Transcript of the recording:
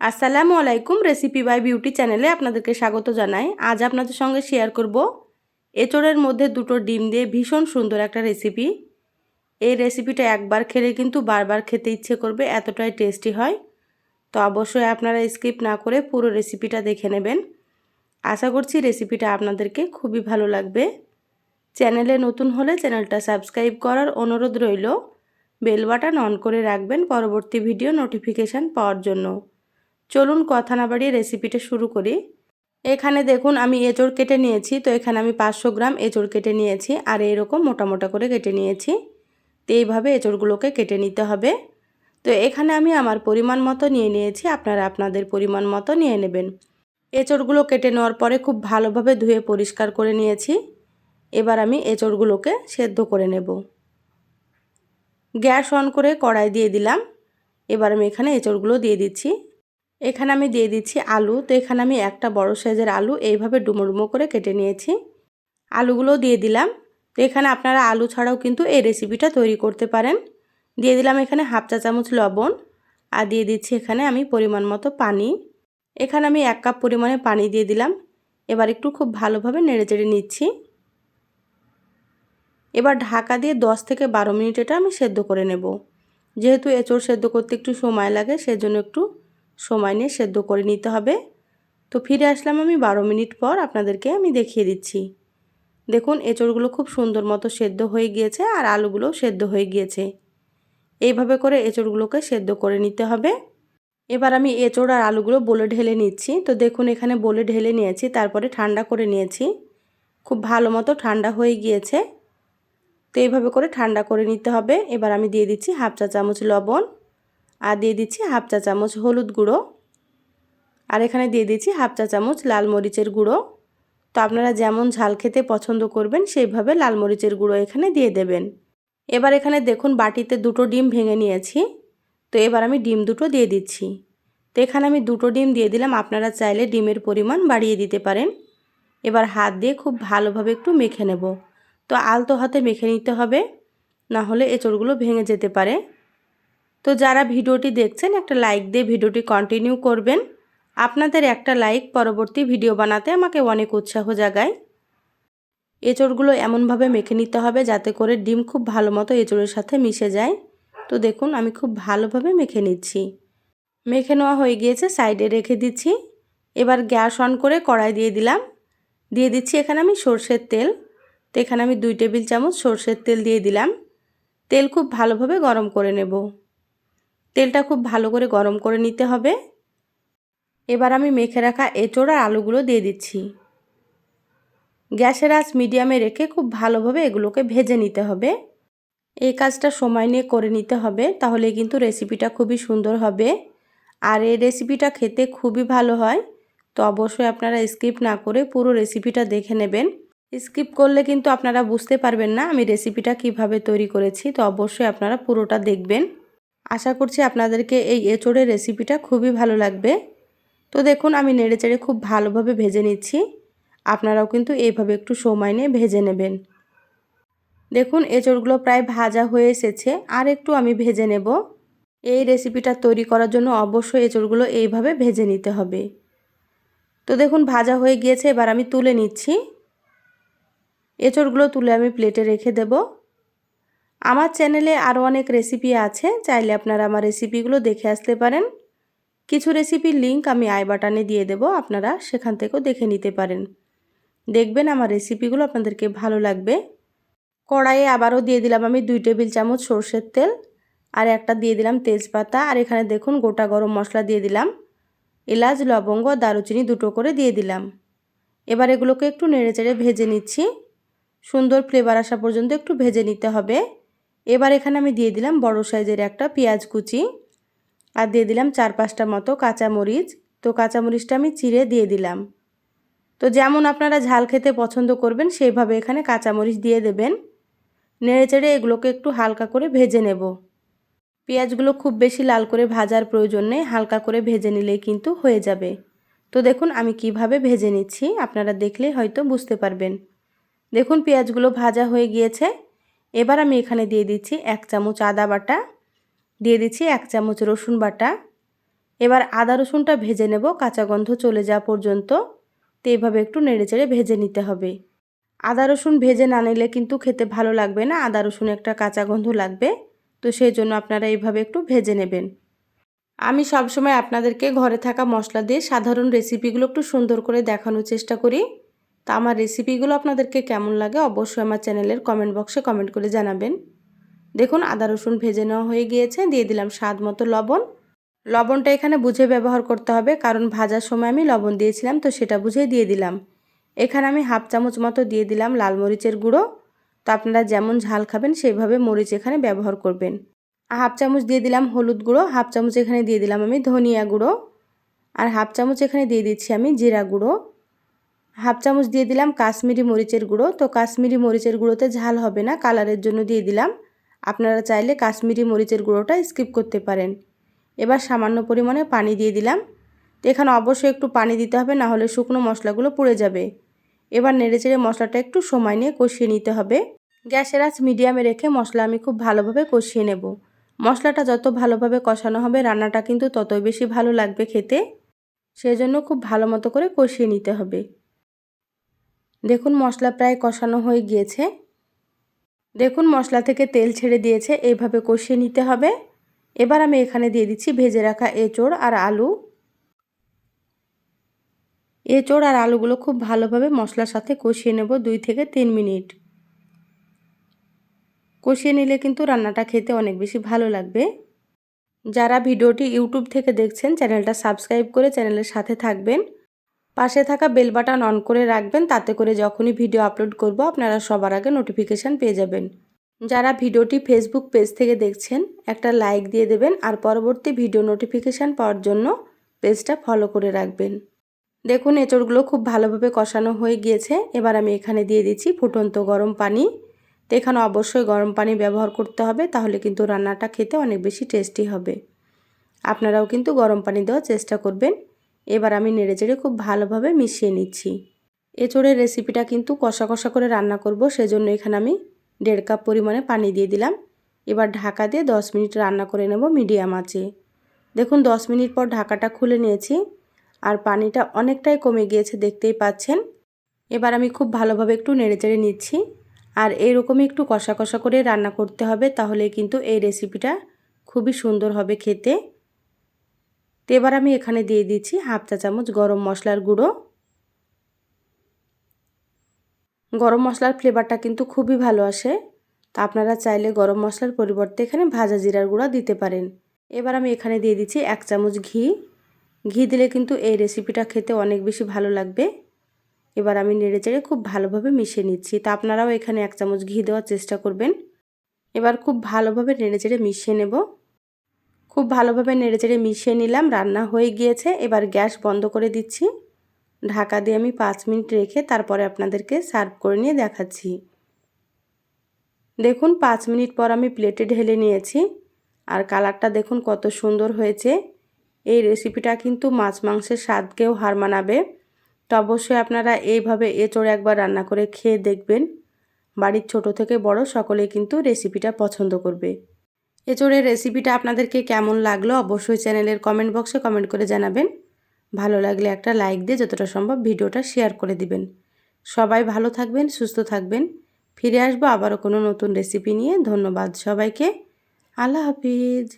আসসালামু আলাইকুম recipe by beauty চ্যানেলে আপনাদেরকে স্বাগত জানাই। আজ আপনাদের সঙ্গে শেয়ার করব এঁচড়ের মধ্যে দুটো ডিম দিয়ে ভীষণ সুন্দর একটা রেসিপি এই রেসিপিটা একবার খেলে কিন্তু বারবার খেতে ইচ্ছে করবে, এতটাই টেস্টি হয়। তো অবশ্যই আপনারা স্কিপ না করে পুরো রেসিপিটা দেখে নেবেন। আশা করছি রেসিপিটা আপনাদেরকে খুবই ভালো লাগবে। চ্যানেলে নতুন হলে চ্যানেলটা সাবস্ক্রাইব করার অনুরোধ রইল। বেল বাটন অন করে রাখবেন পরবর্তী ভিডিও নোটিফিকেশান পাওয়ার জন্য। চলুন কথা না বাড়িয়ে রেসিপিটা শুরু করি। এখানে দেখুন আমি এঁচড় কেটে নিয়েছি, তো এখানে আমি পাঁচশো গ্রাম এঁচড় কেটে নিয়েছি আর এরকম মোটা মোটা করে কেটে নিয়েছি। তো এইভাবে এঁচড়গুলোকে কেটে নিতে হবে। তো এখানে আমি আমার পরিমাণ মতো নিয়ে নিয়েছি, আপনারা আপনাদের পরিমাণ মতো নিয়ে নেবেন। এঁচড়গুলো কেটে নেওয়ার পরে খুব ভালোভাবে ধুয়ে পরিষ্কার করে নিয়েছি। এবার আমি এঁচড়গুলোকে সেদ্ধ করে নেব। গ্যাস অন করে কড়াই দিয়ে দিলাম। এবার আমি এখানে এঁচড়গুলো দিয়ে দিচ্ছি। এখানে আমি দিয়ে দিচ্ছি আলু। তো এখানে আমি একটা বড় সাইজের আলু এইভাবে ডুমো ডুমো করে কেটে নিয়েছি। আলুগুলো দিয়ে দিলাম। তো এখানে আপনারা আলু ছাড়াও কিন্তু এই রেসিপিটা তৈরি করতে পারেন। দিয়ে দিলাম এখানে হাফ চা চামচ লবণ। আর দিয়ে দিচ্ছি এখানে আমি পরিমাণ মতো পানি। এখানে আমি এক কাপ পরিমাণে পানি দিয়ে দিলাম। এবার একটু খুব ভালোভাবে নেড়ে চেড়ে নিচ্ছি। এবার ঢাকা দিয়ে 10 থেকে বারো মিনিট এটা আমি সেদ্ধ করে নেব। যেহেতু এঁচড় সেদ্ধ করতে একটু সময় লাগে, সেজন্য একটু সময় নিয়ে সেদ্ধ করে নিতে হবে। তো ফিরে আসলাম আমি বারো মিনিট পর, আপনাদেরকে আমি দেখিয়ে দিচ্ছি। দেখুন, এঁচড়গুলো খুব সুন্দর মতো সেদ্ধ হয়ে গিয়েছে আর আলুগুলোও সেদ্ধ হয়ে গিয়েছে। এইভাবে করে এঁচড়গুলোকে সেদ্ধ করে নিতে হবে। এবার আমি এঁচড় আর আলুগুলো বলে ঢেলে নিচ্ছি। তো দেখুন, এখানে বলে ঢেলে নিয়েছি, তারপরে ঠান্ডা করে নিয়েছি। খুব ভালো মতো ঠান্ডা হয়ে গিয়েছে। তো এইভাবে করে ঠান্ডা করে নিতে হবে। এবার আমি দিয়ে দিচ্ছি হাফ চা চামচ লবণ। আর দিয়ে দিচ্ছি হাফ চা চামচ হলুদ গুঁড়ো। আর এখানে দিয়ে দিচ্ছি হাফ চা চামচ লাল মরিচের গুঁড়ো। তো আপনারা যেমন ঝাল খেতে পছন্দ করবেন, সেইভাবে লাল মরিচের গুঁড়ো এখানে দিয়ে দেবেন। এবার এখানে দেখুন বাটিতে দুটো ডিম ভেঙে নিয়েছি। তো এবার আমি ডিম দুটো দিয়ে দিচ্ছি। তো এখানে আমি দুটো ডিম দিয়ে দিলাম, আপনারা চাইলে ডিমের পরিমাণ বাড়িয়ে দিতে পারেন। এবার হাত দিয়ে খুব ভালোভাবে একটু মেখে নেব। তো আলতো হাতে মেখে নিতে হবে, না হলে এঁচড়গুলো ভেঙে যেতে পারে। তো যারা ভিডিওটি দেখছেন, একটা লাইক দিয়ে ভিডিওটি কন্টিনিউ করবেন। আপনাদের একটা লাইক পরবর্তী ভিডিও বানাতে আমাকে অনেক উৎসাহ জাগায়। এঁচড়গুলো এমনভাবে মেখে নিতে হবে যাতে করে ডিম খুব ভালো মতো এঁচড়ের সাথে মিশে যায়। তো দেখুন, আমি খুব ভালোভাবে মেখে নিচ্ছি। মেখে নেওয়া হয়ে গিয়েছে, সাইডে রেখে দিচ্ছি। এবার গ্যাস অন করে কড়াই দিয়ে দিলাম। দিয়ে দিচ্ছি এখানে আমি সর্ষের তেল। তো এখানে আমি দুই টেবিল চামচ সর্ষের তেল দিয়ে দিলাম। তেল খুব ভালোভাবে গরম করে নেব। তেলটা খুব ভালো করে গরম করে নিতে হবে। এবার আমি মেখে রাখা এঁচোড় আর আলুগুলো দিয়ে দিচ্ছি। গ্যাসের আঁচ মিডিয়ামে রেখে খুব ভালোভাবে এগুলোকে ভেজে নিতে হবে। এই কাজটা সময় নিয়ে করে নিতে হবে, তাহলে কিন্তু রেসিপিটা খুবই সুন্দর হবে। আর এই রেসিপিটা খেতে খুবই ভালো হয়, তো অবশ্যই আপনারা স্কিপ না করে পুরো রেসিপিটা দেখে নেবেন। স্কিপ করলে কিন্তু আপনারা বুঝতে পারবেন না আমি রেসিপিটা কীভাবে তৈরি করেছি, তো অবশ্যই আপনারা পুরোটা দেখবেন। আশা করছি আপনাদেরকে এই এঁচোড়ের রেসিপিটা খুবই ভালো লাগবে। তো দেখুন, আমি নেড়ে চেড়ে খুব ভালোভাবে ভেজে নিচ্ছি। আপনারাও কিন্তু এইভাবে একটু সময় নিয়ে ভেজে নেবেন। দেখুন, এঁচোড়গুলো প্রায় ভাজা হয়ে এসেছে, আর একটু আমি ভেজে নেব। এই রেসিপিটা তৈরি করার জন্য অবশ্যই এঁচোড়গুলো এইভাবে ভেজে নিতে হবে। তো দেখুন, ভাজা হয়ে গিয়েছে, এবার আমি তুলে নিচ্ছি। এঁচড়গুলো তুলে আমি প্লেটে রেখে দেব। আমার চ্যানেলে আরও অনেক রেসিপি আছে, চাইলে আপনারা আমার রেসিপিগুলো দেখে আসতে পারেন। কিছু রেসিপির লিঙ্ক আমি আই বাটানে দিয়ে দেব, আপনারা সেখান থেকেও দেখে নিতে পারেন। দেখবেন আমার রেসিপিগুলো আপনাদেরকে ভালো লাগবে। কড়াইয়ে আবারও দিয়ে দিলাম আমি দুই টেবিল চামচ সর্ষের তেল, আর একটা দিয়ে দিলাম তেজপাতা, আর এখানে দেখুন গোটা গরম মশলা দিয়ে দিলাম। এলাচ, লবঙ্গ, দারুচিনি দুটো করে দিয়ে দিলাম। এবার এগুলোকে একটু নেড়ে চেড়ে ভেজে নিচ্ছি। সুন্দর ফ্লেভার আসা পর্যন্ত একটু ভেজে নিতে হবে। এবার এখানে আমি দিয়ে দিলাম বড় সাইজের একটা পেঁয়াজ কুচি। আর দিয়ে দিলাম চার পাঁচটা মতো কাঁচামরিচ। তো কাঁচামরিচটা আমি চিড়ে দিয়ে দিলাম। তো যেমন আপনারা ঝাল খেতে পছন্দ করবেন, সেইভাবে এখানে কাঁচামরিচ দিয়ে দেবেন। নেড়ে চেড়ে এগুলোকে একটু হালকা করে ভেজে নেব। পেঁয়াজগুলো খুব বেশি লাল করে ভাজার প্রয়োজন নেই, হালকা করে ভেজে নিলেই কিন্তু হয়ে যাবে। তো দেখুন আমি কীভাবে ভেজে নিচ্ছি, আপনারা দেখলেই হয়তো বুঝতে পারবেন। দেখুন পেঁয়াজগুলো ভাজা হয়ে গিয়েছে। এবার আমি এখানে দিয়ে দিচ্ছি এক চামচ আদা বাটা, দিয়ে দিচ্ছি এক চামচ রসুন বাটা। এবার আদা রসুনটা ভেজে নেব, কাঁচা গন্ধ চলে যাওয়া পর্যন্ত। তো এইভাবে একটু নেড়েচেড়ে ভেজে নিতে হবে। আদা রসুন ভেজে না নিলে কিন্তু খেতে ভালো লাগবে না, আদা রসুন একটা কাঁচা গন্ধ লাগবে। তো সেই জন্য আপনারা এইভাবে একটু ভেজে নেবেন। আমি সবসময় আপনাদেরকে ঘরে থাকা মশলা দিয়ে সাধারণ রেসিপিগুলো একটু সুন্দর করে দেখানোর চেষ্টা করি। তা আমার রেসিপিগুলো আপনাদেরকে কেমন লাগে অবশ্যই আমার চ্যানেলের কমেন্ট বক্সে কমেন্ট করে জানাবেন। দেখুন, আদা, রসুন ভেজে নেওয়া হয়ে গিয়েছে। দিয়ে দিলাম স্বাদ মতো লবণ। লবণটা এখানে বুঝে ব্যবহার করতে হবে, কারণ ভাজার সময় আমি লবণ দিয়েছিলাম, তো সেটা বুঝে দিয়ে দিলাম। এখানে আমি হাফ চামচ মতো দিয়ে দিলাম লাল মরিচের গুঁড়ো। তো আপনারা যেমন ঝাল খাবেন সেইভাবে মরিচ এখানে ব্যবহার করবেন। হাফ চামচ দিয়ে দিলাম হলুদ গুঁড়ো, হাফ চামচ এখানে দিয়ে দিলাম আমি ধনিয়া গুঁড়ো। আর হাফ চামচ এখানে দিয়ে দিচ্ছি আমি জিরা গুঁড়ো। হাফ চামচ দিয়ে দিলাম কাশ্মীরি মরিচের গুঁড়ো। তো কাশ্মীরি মরিচের গুঁড়োতে ঝাল হবে না, কালারের জন্য দিয়ে দিলাম। আপনারা চাইলে কাশ্মীরি মরিচের গুঁড়োটা স্কিপ করতে পারেন। এবার সামান্য পরিমাণে পানি দিয়ে দিলাম। তো এখানে অবশ্যই একটু পানি দিতে হবে, না হলে শুকনো মশলাগুলো পুড়ে যাবে। এবার নেড়েচেড়ে মশলাটা একটু সময় নিয়ে কষিয়ে নিতে হবে। গ্যাসের আঁচ মিডিয়ামে রেখে মশলা আমি খুব ভালোভাবে কষিয়ে নেব। মশলাটা যত ভালোভাবে কষানো হবে, রান্নাটা কিন্তু ততই বেশি ভালো লাগবে খেতে। সেজন্য খুব ভালো মতো করে কষিয়ে নিতে হবে। দেখুন মশলা প্রায় কষানো হয়ে গিয়েছে। দেখুন মশলা থেকে তেল ছেড়ে দিয়েছে, এইভাবে কষিয়ে নিতে হবে। এবার আমি এখানে দিয়ে দিচ্ছি ভেজে রাখা এঁচড় আর আলু। এঁচড় আর আলুগুলো খুব ভালোভাবে মশলার সাথে কষিয়ে নেব দুই থেকে তিন মিনিট। কষিয়ে নিলে কিন্তু রান্নাটা খেতে অনেক বেশি ভালো লাগবে। যারা ভিডিওটি ইউটিউব থেকে দেখছেন, চ্যানেলটা সাবস্ক্রাইব করে চ্যানেলের সাথে থাকবেন। পাশে থাকা বেল বাটন অন করে রাখবেন, তাতে করে যখনই ভিডিও আপলোড করব, আপনারা সবার আগে নোটিফিকেশান পেয়ে যাবেন। যারা ভিডিওটি ফেসবুক পেজ থেকে দেখছেন, একটা লাইক দিয়ে দেবেন আর পরবর্তী ভিডিও নোটিফিকেশান পাওয়ার জন্য পেজটা ফলো করে রাখবেন। দেখুন, এঁচড়গুলো খুব ভালোভাবে কষানো হয়ে গিয়েছে। এবার আমি এখানে দিয়ে দিচ্ছি ফুটন্ত গরম পানি। তো এখানে অবশ্যই গরম পানি ব্যবহার করতে হবে, তাহলে কিন্তু রান্নাটা খেতে অনেক বেশি টেস্টি হবে। আপনারাও কিন্তু গরম পানি দেওয়ার চেষ্টা করবেন। এবার আমি নেড়ে চেড়ে খুব ভালোভাবে মিশিয়ে নিচ্ছি। এঁচড়ের রেসিপিটা কিন্তু কষা কষা করে রান্না করব, সেজন্য এখানে আমি দেড় কাপ পরিমাণে পানি দিয়ে দিলাম। এবার ঢাকা দিয়ে দশ মিনিট রান্না করে নেব মিডিয়াম আঁচে। দেখুন, দশ মিনিট পর ঢাকাটা খুলে নিয়েছি, আর পানিটা অনেকটাই কমে গিয়েছে, দেখতেই পাচ্ছেন। এবার আমি খুব ভালোভাবে একটু নেড়েচেড়ে নিচ্ছি, আর এইরকমই একটু কষা কষা করে রান্না করতে হবে, তাহলে কিন্তু এই রেসিপিটা খুবই সুন্দর হবে খেতে। তো এবার আমি এখানে দিয়ে দিচ্ছি হাফ চা চামচ গরম মশলার গুঁড়ো। গরম মশলার ফ্লেভারটা কিন্তু খুবই ভালো আসে। তা আপনারা চাইলে গরম মশলার পরিবর্তে এখানে ভাজা জিরার গুঁড়া দিতে পারেন। এবার আমি এখানে দিয়ে দিচ্ছি এক চামচ ঘি। ঘি দিলে কিন্তু এই রেসিপিটা খেতে অনেক বেশি ভালো লাগবে। এবার আমি নেড়ে চেড়ে খুব ভালোভাবে মিশিয়ে নিচ্ছি। তা আপনারাও এখানে এক চামচ ঘি দেওয়ার চেষ্টা করবেন। এবার খুব ভালোভাবে নেড়ে চেড়ে মিশিয়ে নেব। খুব ভালোভাবে নেড়ে চেড়ে মিশিয়ে নিলাম, রান্না হয়ে গিয়েছে। এবার গ্যাস বন্ধ করে দিচ্ছি। ঢাকা দিয়ে আমি পাঁচ মিনিট রেখে তারপরে আপনাদেরকে সার্ভ করে নিয়ে দেখাচ্ছি। দেখুন, পাঁচ মিনিট পর আমি প্লেটে ঢেলে নিয়েছি। আর কালারটা দেখুন কত সুন্দর হয়েছে। এই রেসিপিটা কিন্তু মাছ মাংসের স্বাদকেও হার মানাবে। তো অবশ্যই আপনারা এইভাবে এঁচড় একবার রান্না করে খেয়ে দেখবেন। বাড়ির ছোট থেকে বড় সকলে কিন্তু রেসিপিটা পছন্দ করবে। এঁচড়ের রেসিপিটা আপনাদেরকে কেমন লাগল অবশ্যই চ্যানেলের কমেন্ট বক্সে কমেন্ট করে জানাবেন। ভালো লাগলে একটা লাইক দিয়ে যতটা সম্ভব ভিডিওটা শেয়ার করে দিবেন। সবাই ভালো থাকবেন, সুস্থ থাকবেন। ফিরে আসব আবারও কোনো নতুন রেসিপি নিয়ে। ধন্যবাদ সবাইকে। আল্লাহ হাফিজ।